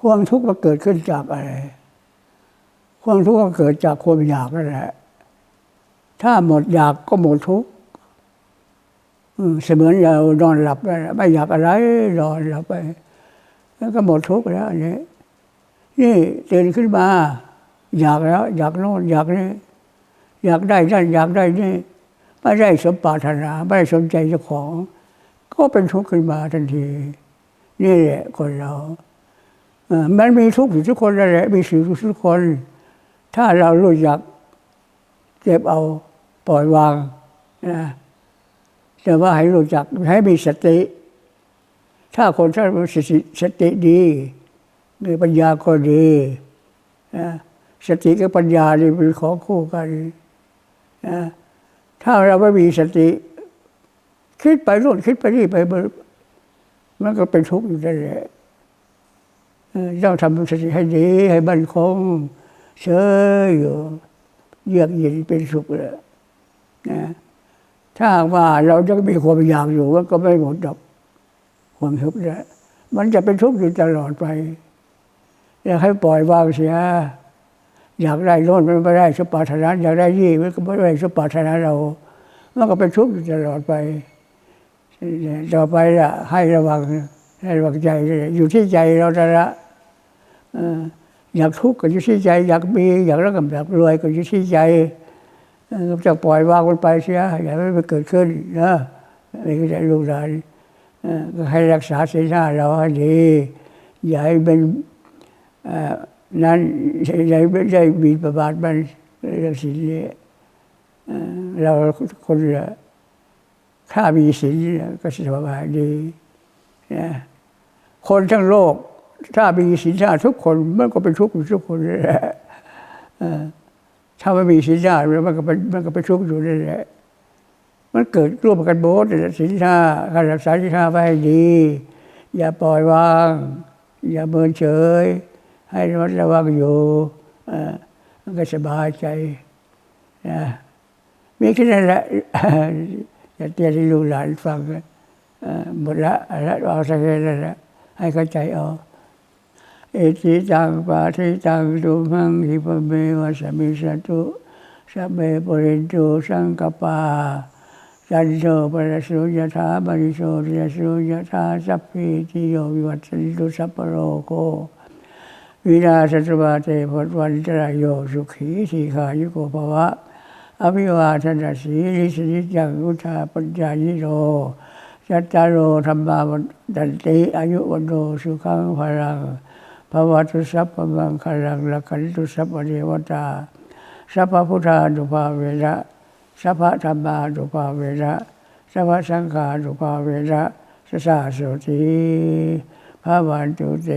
ความทุกข์มันเกิดขึ้นจากอะไร ความทุกข์ก็เกิดจากความอยากนั่นแหละ ถ้าหมดอยากก็หมดทุกข์เสมือนเรานอนหลับไม่อยากอะไรนอนหลับไป แล้วก็หมดทุกข์แล้วอันนี้นี่ตื่นขึ้นมา อยากแล้ว อยากโน่นอยากนี่อยากได้นั่นอยากได้นี่ไม่ได้สมปรารถนา ไม่ได้สมใจเจ้าของ ก็เป็นทุกข์ขึ้นมาทันที นี่แหละคนเรา มันมีทุกข์อยู่ทุกคนนั่นแหละมีสิ่งทุกคน ถ้าเรารู้จักเก็บเอาปล่อยวางนะแต่ว่าให้รู้จักให้มีสติ ถ้าคนถ้ามีสติสติดีมีปัญญาก็ดีนะสติกับปัญญานี่เป็นของคู่กันนะถ้าเราไม่มีสติ คิดไปโน่นคิดไปนี่ไปมันก็เป็นทุกข์อยู่นั่นแหละ ต้องทำสติให้ดีให้มั่นคงเฉยอยู่เยือกเย็นเป็นสุขเลยนะถ้าว่าเราจะมีความอยากอยู่มันก็ไม่หมดดอกความทุกข์นะมันจะเป็นทุกข์อยู่ตลอดไปอยากให้ปล่อยวางเสีย อยากได้โน่นมันไม่ได้สมปารถนาอยากได้ยี่มันก็ไม่ได้สมปารถนาเรา มันก็เป็นทุกข์อยู่ตลอดไป ต่อไปละให้ระวังให้ระวังใจอยู่ที่ใจเราละ อยากทุกข์ก็อยู่ที่ใจ อยากมี อยากรักอยากรวยก็อยู่ที่ใจจะปล่อยวางมันไปเสียอย่าให้มันเกิดขึ้นนะนี่ก็จะลูกหลานก็ให้รักษาศีลห้าเราให้ดีอย่าให้เป็นนั้นอย่าให้ไม่ได้บีประบาทมันเรื่องศีลเนี่ยเราคนละถ้ามีศีลก็สบายดีนะคนทั้งโลก ถ้ามีศีลห้าทุกคนมันก็เป็นทุกข์อยู่ทุกคนนั่แหละถ้าไม่มีศีลห้ามันก็เป็นมันก็เป็นทุกข์อยู่นั่แหละมันเกิดร่วมกันโบสศีลห้าการรักษาศีลห้าไว้ให้ดี อย่าปล่อยวาง อย่าเมินเฉย ให้ระมัดระวังอยู่เออมันก็สบายใจนะมีแค่นั้นแหละจะเตือนให้ลูกหลานฟังหมดละละเอาสักแค่นั้นแหละให้เข้าใจเอา อติตังปาทิตังตุมังหิปเมวะสมิสตุสัพเพปุเรนตุสังกปาจันโทปรสุยถาบริโสติยสุยถาสัพพิติโยวิวัตสันตุสัพพโรโกวินาศสวาเตพดวันตรายโยสุขีทีขายุโกภวะ อภิวาทนาสีลิสนิจังุทาปัญญายิโรจัตตารโอธรรมาวันติอายุวันโนสุขังพลัง ภวตุสัพพมังคลังละคันตุสัพพเทวตาสัพพพุทธาดุภาเวระสัพพธรรมาดุภาเวระสัพพสังฆาดุภาเวระสสาโสติภาวันตุเต